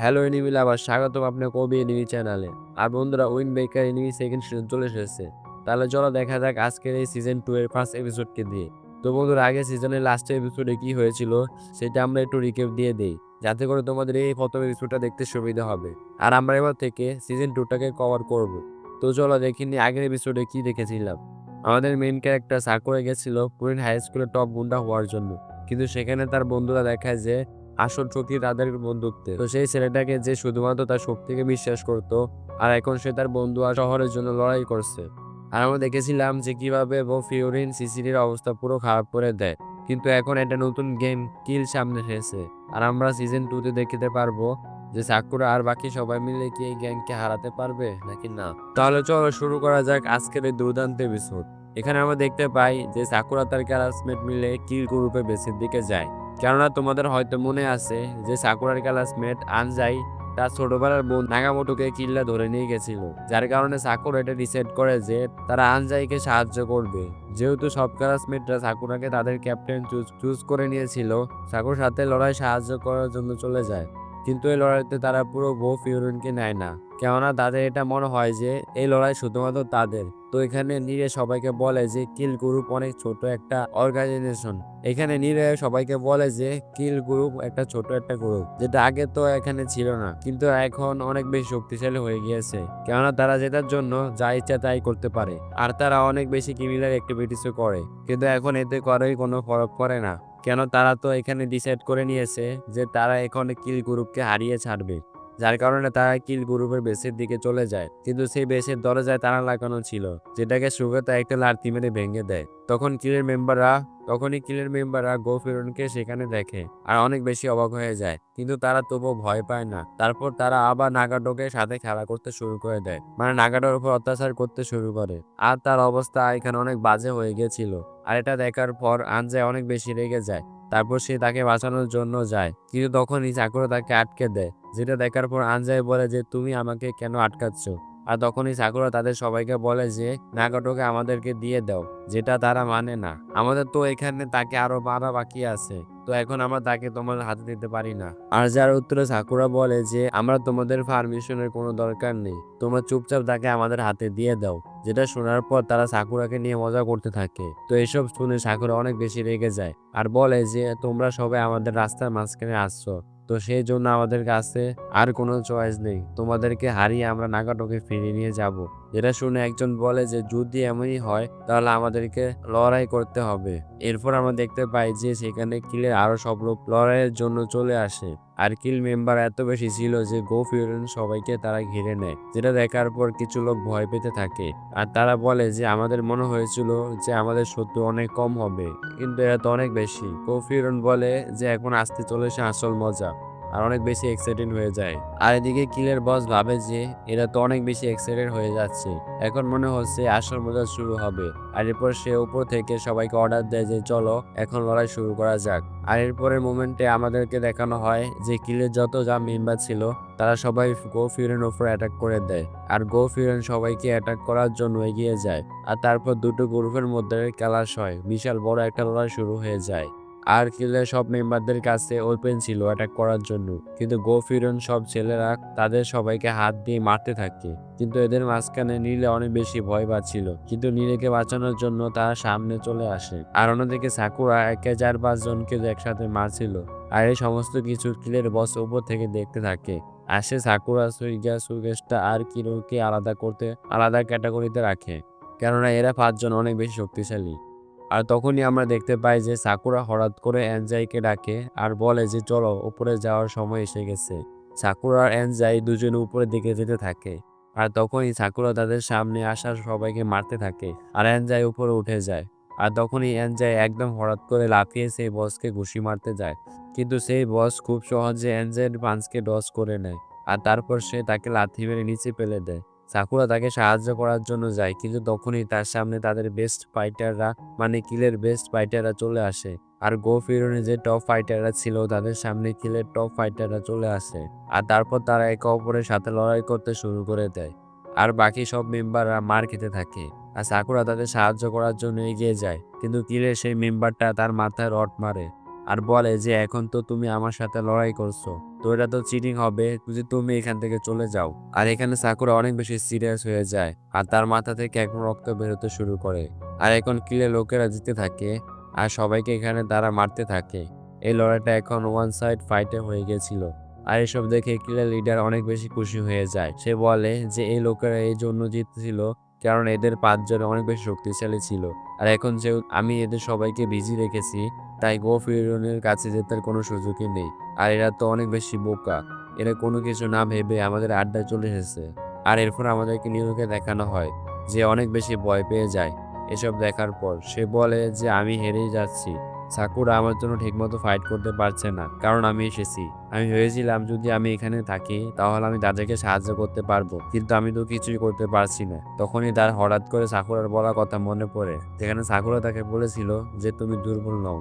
Hello এনিমিল আবার স্বাগতম আপনার কবি এনিমি চ্যানেলে আর বন্ধুরা উইন বেকার এনিমি সেকেন্ড সিজন চলে এসেছে। তাহলে চলো দেখা যাক আজকের এই সিজন টু এর ফার্স্ট এপিসোডকে দিয়ে। তো বন্ধুরা আগে সিজনের লাস্টের এপিসোডে কি হয়েছিল, সেটা আমরা একটু রিকেপ দিয়ে দেই। যাতে করে তোমাদের এই প্রথম এপিসোডটা দেখতে সুবিধা হবে। আর আমরা এবার থেকে সিজন টুটাকে কভার করব। তো চলো দেখিনি আগের এপিসোডে কি দেখেছিলাম। আমাদের মেইন ক্যারেক্টার সাকুরে গেছিল কুইন হাই স্কুলের টপ গুন্ডা হওয়ার জন্য। কিন্তু সেখানে তার বন্ধুরা দেখায় যে আসল শক্তি তাদের বন্ধুত্বে তো সেই ছেলেটাকে যে শুধুমাত্র তার শক্তিকে বিশ্বাস করত, আর এখন সে তার বন্ধু আর শহরের জন্য লড়াই করছে। আর আমরা দেখেছিলাম যে কীভাবে বো ফিওরিন সিসিটির অবস্থা পুরো খারাপ করে দেয়। কিন্তু এখন একটা নতুন গেম কিল সামনে এসেছে। আর আমরা সিজন টুতে দেখতে পারব যে সাকুরা আর বাকি সবাই মিলে কি এই গ্যাংকে হারাতে পারবে নাকি না। তাহলে চলো শুরু করা যাক আজকের এই দুর্দান্ত এপিসোড এখানে আমরা দেখতে পাই যে সাকুরা তার ক্লাসমেট মিলে কিল গ্রুপে বেসের দিকে যায়। কেননা তোমাদের হয়তো মনে আছে যে সাকুরার ক্লাসমেট আনজাই, তার ছোটবেলার বোন নাগামোটোকে কিল্লা ধরে নিয়ে গেছিল, যার কারণে সাকুরা এটা ডিসাইড করে যে তারা আনজাইকে সাহায্য করবে। যেহেতু সব ক্লাসমেটরা সাকুরাকে তাদের ক্যাপ্টেন চুজ করে নিয়েছিল, সাকুর সাথে লড়াই সাহায্য করার জন্য চলে যায়। কিন্তু এই লড়াইতে তারা পুরো বউ ফিউরনকে নেয় না, কেননা তাদের এটা মনে হয় যে এই লড়াই শুধুমাত্র তাদের। তো এখানে নিরে সবাইকে বলে যে কিল গ্রুপ অনেক ছোট একটা অর্গানাইজেশন এখানে নিরে সবাইকে বলে যে কিল গ্রুপ একটা ছোট একটা গ্রুপ যেটা আগে তো এখানে ছিল না, কিন্তু এখন অনেক বেশি শক্তিশালী হয়ে গিয়েছে, কেননা তারা যেটার জন্য যা ইচ্ছা তাই করতে পারে, আর তারা অনেক বেশি ক্রিমিনাল অ্যাক্টিভিটিসও করে, কিন্তু এখন এতে করেই কোনো ফরক পড়ে না, কেন তারা তো এখানে ডিসাইড করে নিয়েছে যে তারা এখন কিল গ্রুপকে হারিয়ে ছাড়বে। যার কারণে তারা কিল গ্রুপের বেসের দিকে চলে যায়। কিন্তু সেই বেসের দরজায় তারা লাগানো ছিল, যেটাকে সুগতা একটা লাঠি মেরে ভেঙে দেয়। তখন কিলের মেম্বাররা, তখনই কিলের মেম্বাররা গো ফিরনকে সেখানে দেখে আর অনেক বেশি অবাক হয়ে যায়। কিন্তু তারা তবুও ভয় পায় না। তারপর তারা আবার নাগাডোকে সাথে খেলা করতে শুরু করে দেয়। মানে নাগাডোর উপর অত্যাচার করতে শুরু করে। আর তার অবস্থা এখানে অনেক বাজে হয়ে গেছিল। আর এটা দেখার পর আনজায় অনেক বেশি রেগে যায়। তারপর সে তাকে বাঁচানোর জন্য যায়। কিন্তু তখনই চাকর তাকে আটকে দেয়, যেটা দেখার পর আঞ্জাই বলে যে, তুমি আমাকে কেন আটকাচ্ছ? আর তখনই সাকুরা তাদের সবাইকে বলে যে, নাগাটোকে আমাদেরকে দিয়ে দাও, যেটা তারা মানে না। আমাদের তো এখানে তাকে আরও মারা বাকি আছে, তো এখন আমরা তাকে তোমার হাতে দিতে পারি না। আর যার উত্তরে সাকুরা বলে যে, আমরা তোমাদের পারমিশনের কোনো দরকার নেই, তোমরা চুপচাপ তাকে আমাদের হাতে দিয়ে দাও। যেটা শোনার পর তারা সাকুরাকে নিয়ে মজা করতে থাকে। তো এসব শুনে সাকুরা অনেক বেশি রেগে যায়, আর বলে যে, তোমরা সবাই আমাদের রাস্তার মাঝখানে আসছো তো সেই জন্য আমাদের কাছে আর কোনো চয়েস নেই। তোমাদেরকে হারিয়ে আমরা নাগাটকে ফিরিয়ে নিয়ে যাব। যেটা শুনে একজন বলে যে, যদি এমনই হয়, তাহলে আমাদেরকে লড়াই করতে হবে। এরপর আমরা দেখতে পাই যে, সেখানে কিলের আরও সব লোক লড়াইয়ের জন্য চলে আসে। আর কিল মেম্বার এত বেশি ছিল যে, গো ফিউরেন সবাইকে তারা ঘিরে নেয়। যেটা দেখার পর কিছু লোক ভয় পেতে থাকে। আর তারা বলে যে, আমাদের মনে হয়েছিল যে, আমাদের শত্রু অনেক কম হবে, কিন্তু এরা তো অনেক বেশি। গো ফিউরেন বলে যে, এখন আসতে চলেছে আসল মজা। আর অনেক বেশি এক্সাইটেড হয়ে যায়। আর এদিকে কিলের বস ভাবে যে, এরা তো অনেক বেশি এক্সাইটেড হয়ে যাচ্ছে। এখন মনে হচ্ছে আসল মজা শুরু হবে। আর এরপর সে উপর থেকে সবাইকে অর্ডার দেয় যে, চলো, এখন লড়াই শুরু করা যাক। আর এরপরের মোমেন্টে আমাদেরকে দেখানো হয় যে, কিলের যত যা মেম্বার ছিল, তারা সবাই গো ফিউরেন ওপর অ্যাটাক করে দেয়। আর গো ফিউরেন সবাইকে অ্যাটাক করার জন্য এগিয়ে যায়। আর তারপর দুটো গ্রুপের মধ্যে ক্লাস হয়। বিশাল বড় একটা লড়াই শুরু হয়ে যায়। আর কিলের সব মেম্বারদের কাছে ওপেন ছিল অ্যাটাক করার জন্য। কিন্তু গো ফিরন সব ছেলেরা তাদের সবাইকে হাত দিয়ে মারতে থাকে। কিন্তু এদের মাঝখানে নীলে অনেক বেশি ভয় পাচ্ছিল। কিন্তু নীলেকে বাঁচানোর জন্য তারা সামনে চলে আসে। আর অন্যদিকে সাকুরা একে চার পাঁচ জনকে একসাথে মারছিল। আর এই সমস্ত কিছু কিলের বস উপর থেকে দেখতে থাকে। আর সে সাকুরা সুইগা সুগেস্টা আর কিরোকে আলাদা করতে, আলাদা ক্যাটাগরিতে রাখে। কেননা এরা পাঁচজন অনেক বেশি শক্তিশালী। আর তখনই আমরা দেখতে পাই যে সাকুরা হঠাৎ করে এনজাইকে ডাকে আর বলে যে, চলো, উপরে যাওয়ার সময় এসে গেছে। সাকুরা আর এনজাই দুজনে উপরের দিকে যেতে থাকে আর তখনই সাকুরা তাদের সামনে আসার সবাইকে মারতে থাকে আর এনজাই উপরে উঠে যায়। আর তখনই এনজাই একদম হঠাৎ করে লাফিয়ে সেই বসকে ঘুষি মারতে যায়। কিন্তু সেই বস খুব সহজে এনজাইয়ের পাঞ্চকে ডস করে নেয় আর তারপর সে তাকে লাথি মেরে নিচে ফেলে দেয়। সাকুরা তাকে সাহায্য করার জন্য যায়, কিন্তু তখনই তার সামনে তাদের বেস্ট ফাইটাররা মানে কিলের বেস্ট ফাইটাররা চলে আসে। আর গো ফিরনে যে টপ ফাইটাররা ছিল, তাদের সামনে কিলের টপ ফাইটাররা চলে আসে। আর তারপর তারা একে অপরের সাথে লড়াই করতে শুরু করে দেয়। আর বাকি সব মেম্বাররা মার খেতে থাকে। আর সাকুরা তাদের সাহায্য করার জন্য এগিয়ে যায়, কিন্তু কিলের সেই মেম্বারটা তার মাথায় রড মারে। আর বলে যে, এখন তো তুমি আমার সাথে লড়াই করছ। তো এটা তো চিটিং হবে, যদি তুমি এখান থেকে চলে যাও। আর এখানে সাকুরা অনেক বেশি সিরিয়াস হয়ে যায়, আর তার মাথা থেকে এখন রক্ত বেরোতে শুরু করে। আর এখন কিলে লোকেরা জিতে থাকে, আর সবাইকে এখানে তারা মারতে থাকে। এই লড়াইটা এখন ওয়ান সাইড ফাইটে হয়ে গেছিল। আর এসব দেখে কিলে লিডার অনেক বেশি খুশি হয়ে যায়। সে বলে যে, এই লোকেরা এই জন্য জিতছিল কারণ এদের পাঁচজন অনেক বেশি শক্তিশালী ছিল। আর এখন যে আমি এদের সবাইকে বিজি রেখেছি, তাই গো ফিরনের কাছে জেতার কোনো সুযোগই নেই। আর এরা তো অনেক বেশি বোকা। এরা কোনো কিছু না ভেবে আমাদের আড্ডায় চলে এসেছে। আর এরপর আমাদেরকে নিউকে দেখানো হয় যে অনেক বেশি ভয় পেয়ে যায়। এসব দেখার পর সে বলে যে, আমি হেরেই যাচ্ছি। সাকুরা আমার জন্য ঠিকমতো ফাইট করতে পারছে না, কারণ আমি এসেছি। আমি ভেবেছিলাম যদি আমি এখানে থাকি, তাহলে আমি তাদেরকে সাহায্য করতে পারব, কিন্তু আমি তো কিছুই করতে পারছি না। তখনই তার হঠাৎ করে সাকুরার বলা কথা মনে পড়ে, যেখানে সাকুরা তাকে বলেছিল যে তুমি দুর্বল নও।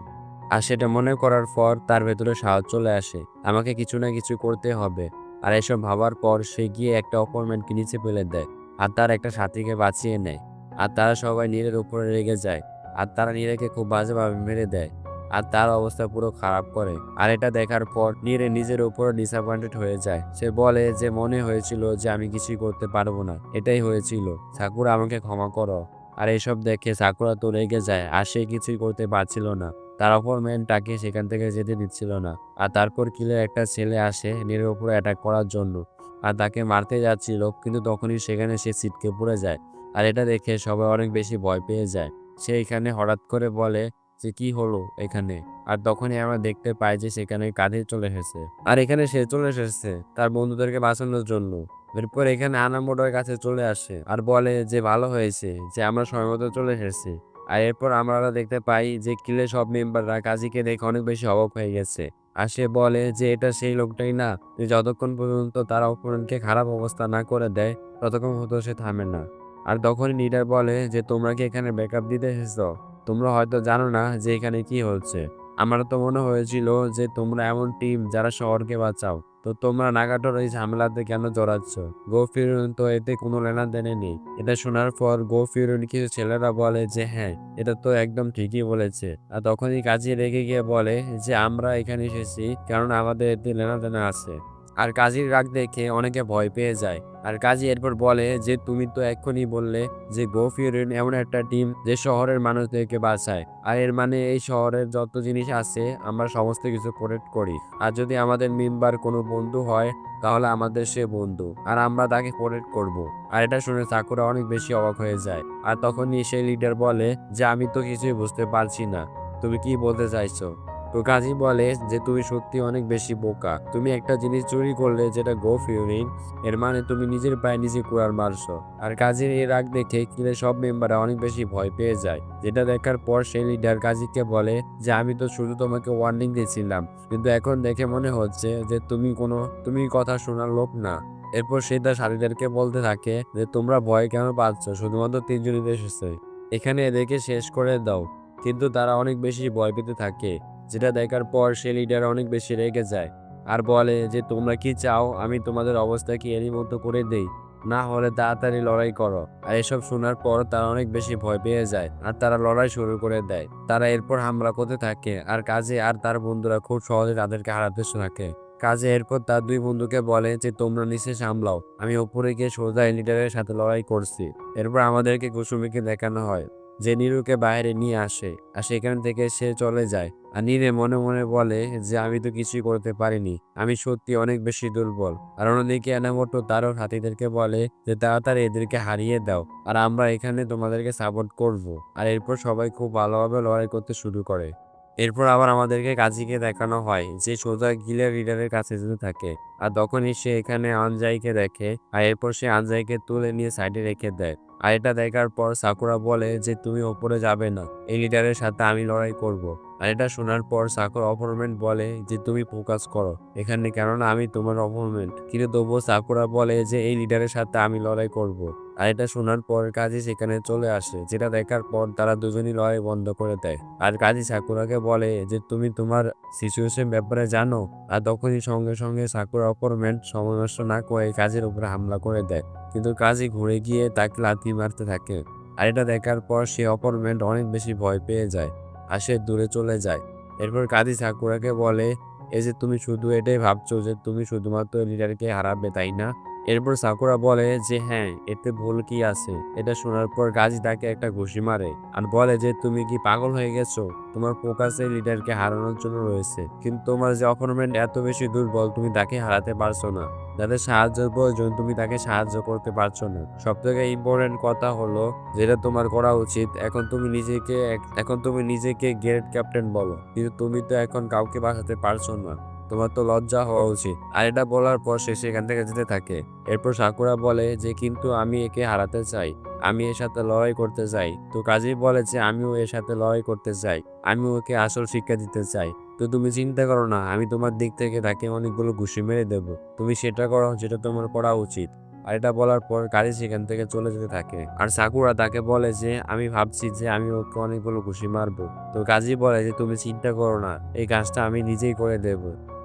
আর সেটা মনে করার পর তার ভেতরে সাহস চলে আসে, আমাকে কিছু না কিছু করতে হবে। আর এসব ভাবার পর সে গিয়ে একটা অপরম্যানকে নিচে ফেলে দেয়, আর তার একটা সাথীকে বাঁচিয়ে নেয়, আর তারা সবাই নীরের উপরে রেগে যায়। আর তারা নীরেকে খুব বাজেভাবে মেরে দেয় আর তার অবস্থা পুরো খারাপ করে। আর এটা দেখার পর নীরে নিজের উপর ডিসঅ্যাপয়েন্টেড হয়ে যায়। সে বলে যে, মনে হয়েছিল যে আমি কিছুই করতে পারব না। এটাই হয়েছিল। সাকুরা আমাকে ক্ষমা করো। আর এসব দেখে সাকুরা তো রেগে যায়, আর সে কিছুই করতে পারছিল না। তার অপর ম্যান তাকে সেখান থেকে যেতে দিচ্ছিল না। আর তারপর কিলের একটা ছেলে আসে নীরের উপরে অ্যাটাক করার জন্য। আর তাকে মারতে যাচ্ছিল, কিন্তু তখনই সেখানে সে ছিটকে পড়ে যায়। আর এটা দেখে সবাই অনেক বেশি ভয় পেয়ে যায়। সে এখানে হঠাৎ করে বলে যে, কি হলো এখানে? আর তখনই আমরা দেখতে পাই যে, সেখানে কাঁধে চলে এসেছে। আর এখানে সে চলে এসেছে তার বন্ধুদেরকে বাঁচানোর জন্য। এরপর এখানে আনামোডের কাছে চলে আসে আর বলে যে, ভালো হয়েছে যে, আমরা সময় মতো চলে এসেছি। আর এরপর আমরা দেখতে পাই যে, কিলে সব মেম্বাররা কাজীকে দেখে অনেক বেশি অবাক হয়ে গেছে। আর সে বলে যে, এটা সেই লোকটাই না। যে, যতক্ষণ পর্যন্ত তারা অপরকে খারাপ অবস্থা না করে দেয়, ততক্ষণ হতো সে থামে না। আর তখনই লিডার বলে যে, তোমরা কি এখানে ব্যাকআপ দিতে এসেছ? তোমরা হয়তো জানো না যে এখানে কি হচ্ছে। আমার তো মনে হয়েছিল যে, তোমরা এমন টিম যারা শহরকে বাঁচাও। তো তোমরা নাগাটোর এই ঝামেলাতে কেন জড়াচ্ছ? গো ফিরুন তো এতে কোনো লেনা দেনে নেই। এটা শোনার পর গো ফিরুন কিছু ছেলেরা বলে যে হ্যাঁ এটা তো একদম ঠিকই বলেছে। আর তখনই কাজী রেগে গিয়ে বলে যে, আমরা এখানে এসেছি কারণ আমাদের এতে লেনা দেনা আছে। আর কাজীর রাগ দেখে অনেকে ভয় পেয়ে যায়। আর কাজী এরপর বলে যে, তুমি তো এক্ষুনি বললে যে গো এমন একটা টিম যে, শহরের মানুষদেরকে বাঁচায়। আর এর মানে এই শহরের যত জিনিস আছে, আমরা সমস্ত কিছু প্রোটেক্ট করি। আর যদি আমাদের মেম্বার কোনো বন্ধু হয়, তাহলে আমাদের সে বন্ধু। আর আমরা তাকে প্রোটেক্ট করব। আর এটা শুনে সাকুরা অনেক বেশি অবাক হয়ে যায়। আর তখনই সেই লিডার বলে যে, আমি তো কিছুই বুঝতে পারছি না। তুমি কি বলতে চাইছো? তো কাজী বলে যে, তুমি সত্যি অনেক বেশি বোকা। তুমি একটা জিনিস চুরি করলে যেটা গো ফিউরিন এর মানে তুমি নিজের পায়ে নিজে কুড়ার মারছো। আর কাজীর এই রাগ দেখে কিলে সব মেম্বাররা অনেক বেশি ভয় পেয়ে যায়। যেটা দেখার পর সেই লিডার কাজীকে বলে যে, আমি তো শুধু তোমাকে ওয়ার্নিং দিয়েছিলাম, কিন্তু এখন দেখে মনে হচ্ছে যে, তুমি কোনো, তুমি কথা শোনার লোক না। এরপর সে তার সাথীদেরকে বলতে থাকে যে, তোমরা ভয় কেন পাচ্ছ? শুধুমাত্র তিনজনই এসেছে। এখানে এদেরকে শেষ করে দাও। কিন্তু তারা অনেক বেশি ভয় পেতে থাকে। যেটা দেখার পর সে লিডার অনেক বেশি রেগে যায় আর বলে যে, তোমরা কি চাও আমি তোমাদের অবস্থা কি এরই মতো করে দেই? না হলে তাড়াতাড়ি লড়াই করো। আর এসব শোনার পর তারা অনেক বেশি ভয় পেয়ে যায় আর তারা লড়াই শুরু করে দেয়। তারা এরপর হামলা করতে থাকে আর কাজে আর তার বন্ধুরা খুব সহজে তাদেরকে হারাতে থাকে। কাজে এরপর তার দুই বন্ধুকে বলে যে, তোমরা নিচে সামলাও, আমি ওপরে গিয়ে সোজা লিডারের সাথে লড়াই করছি। এরপর আমাদেরকে কুসুমিকে দেখানো হয়। যে নিরুকে বাইরে নিয়ে আসে আর সেখান থেকে সে চলে যায়। আর নীরে মনে মনে বলে যে, আমি তো কিছুই করতে পারিনি। আমি সত্যি অনেক বেশি দুর্বল। আর অন্যদিকে এনামোটো তারও হাতিদেরকে বলে যে, তাড়াতাড়ি এদেরকে হারিয়ে দাও আর আমরা এখানে তোমাদেরকে সাপোর্ট করব। আর এরপর সবাই খুব ভালোভাবে লড়াই করতে শুরু করে। এরপর আবার আমাদেরকে কাজীকে দেখানো হয় যে, সোজা গিলের লিডারের কাছে যেতে থাকে। আর তখনই সে এখানে আনজাইকে দেখে আর এরপর সে আনজাইকে তুলে নিয়ে সাইডে রেখে দেয়। আর এটা দেখার পর সাকুরা বলে যে, তুমি ওপরে যাবে না এই লিডারের সাথে আমি লড়াই করব। আর এটা শোনার পর সাকুর অপরমেন্ট বলে যে, তুমি ফোকাস করো এখানে কেননা আমি তোমার অপরমেন্ট কিন্তু তবুও সাকুরা বলে যে, এই লিডারের সাথে আমি লড়াই করব। আর এটা শোনার পর কাজী সেখানে চলে আসে, যেটা দেখার পর তারা দুজনই লড়াই বন্ধ করে দেয়। আর কাজী সাকুরাকে বলে যে, তুমি তোমার সিচুয়েশন ব্যাপারে জানো? আর তখনই সঙ্গে সঙ্গে সাকুরা অপরমেন্ট সময় নষ্ট না করে কাজের উপরে হামলা করে দেয়। কিন্তু কাজী ঘুরে গিয়ে তাকে লাথি মারতে থাকে। আর এটা দেখার পর সে অপরমেন্ট অনেক বেশি ভয় পেয়ে যায় আর সে দূরে চলে যায়। এরপর কাজী সাকুরাকে বলে, এই যে, তুমি শুধু এটাই ভাবছ যে, তুমি শুধুমাত্র লিডারকে হারাবে, তাই না? এরপর সাকুরা বলে যে হ্যাঁ এতে ভুল কি আছে? এটা শোনার পর গাজী তাকে একটা ঘুষি মারে আর বলে যে, তুমি কি পাগল হয়ে গেছো? তোমার ফোকাসে লিডারকে হারানোর জন্য রয়েছে। কিন্তু তোমার যে অপোনেন্ট এত বেশি দুর্বল তুমি তাকে হারাতে পারছ না। যাদের সাহায্যের প্রয়োজন তুমি তাকে সাহায্য করতে পারছ না। সব থেকে ইম্পর্টেন্ট কথা হলো যেটা তোমার করা উচিত, এখন তুমি নিজেকে এখন তুমি নিজেকে গ্রেট ক্যাপ্টেন বলো। কিন্তু তুমি তো এখন কাউকে বাঁচাতে পারছ না। তোমার তো লজ্জা হওয়া উচিত। আর এটা বলার পর সে সেখান থেকে যেতে থাকে। এরপর সাকুরা বলে যে, কিন্তু আমি একে হারাতে চাই। আমি এর সাথে লড়াই করতে চাই। তো কাজী বলে যে, আমিও এর সাথে লড়াই করতে চাই। আমি ওকে আসল শিক্ষা দিতে চাই। তো তুমি চিন্তা করো না, আমি তোমার দিক থেকে তাকে অনেকগুলো ঘুষি মেরে দেব। তুমি সেটা করো যেটা তোমার করা উচিত। আর এটা বলার পর কাজী সেখান থেকে চলে যেতে থাকে। আর সাকুরা তাকে বলে যে, আমি ভাবছি যে, আমি ওকে অনেকগুলো ঘুষি মারবো। তো কাজী বলে যে, তুমি চিন্তা করো না, এই কাজটা আমি নিজেই করে দেব।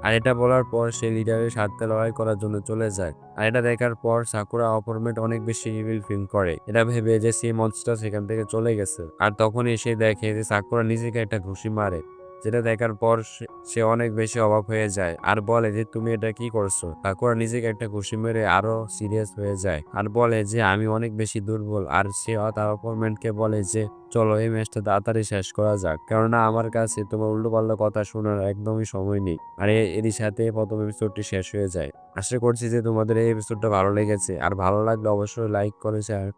আর এটা বলার পর সে লিডারের সাথে লড়াই করার জন্য চলে যায়। আর এটা দেখার পর সাকুরা অপরমেন্ট অনেক বেশি ইভিল ফিল করে। এটা ভেবে যে সে মঞ্চটা সেখান থেকে চলে গেছে। আর তখনই সে দেখে যে সাকুরা নিজেকে একটা ঘুষি মারে। যেটা দেখার পর সে- অনেক বেশি অবাক হয়ে যায় আর বলে যে, তুমি এটা কি করছ? সাকুরা নিজেকে একটা ঘুষি মেরে আরও সিরিয়াস হয়ে যায় আর বলে যে, আমি অনেক বেশি দুর্বল। আর সে তার অপোনেন্টকে বলে যে, চলো এই ম্যাচটা তাড়াতাড়ি শেষ করা যাক। কেননা আমার কাছে তোমার উল্টো পাল্টা কথা শোনার একদমই সময় নেই আর এরই সাথে প্রথম এপিসোডটি শেষ হয়ে যায়। আশা করছি যে তোমাদের এই এপিসোডটা ভালো লেগেছে। আর ভালো লাগলে অবশ্যই লাইক করে শেয়ার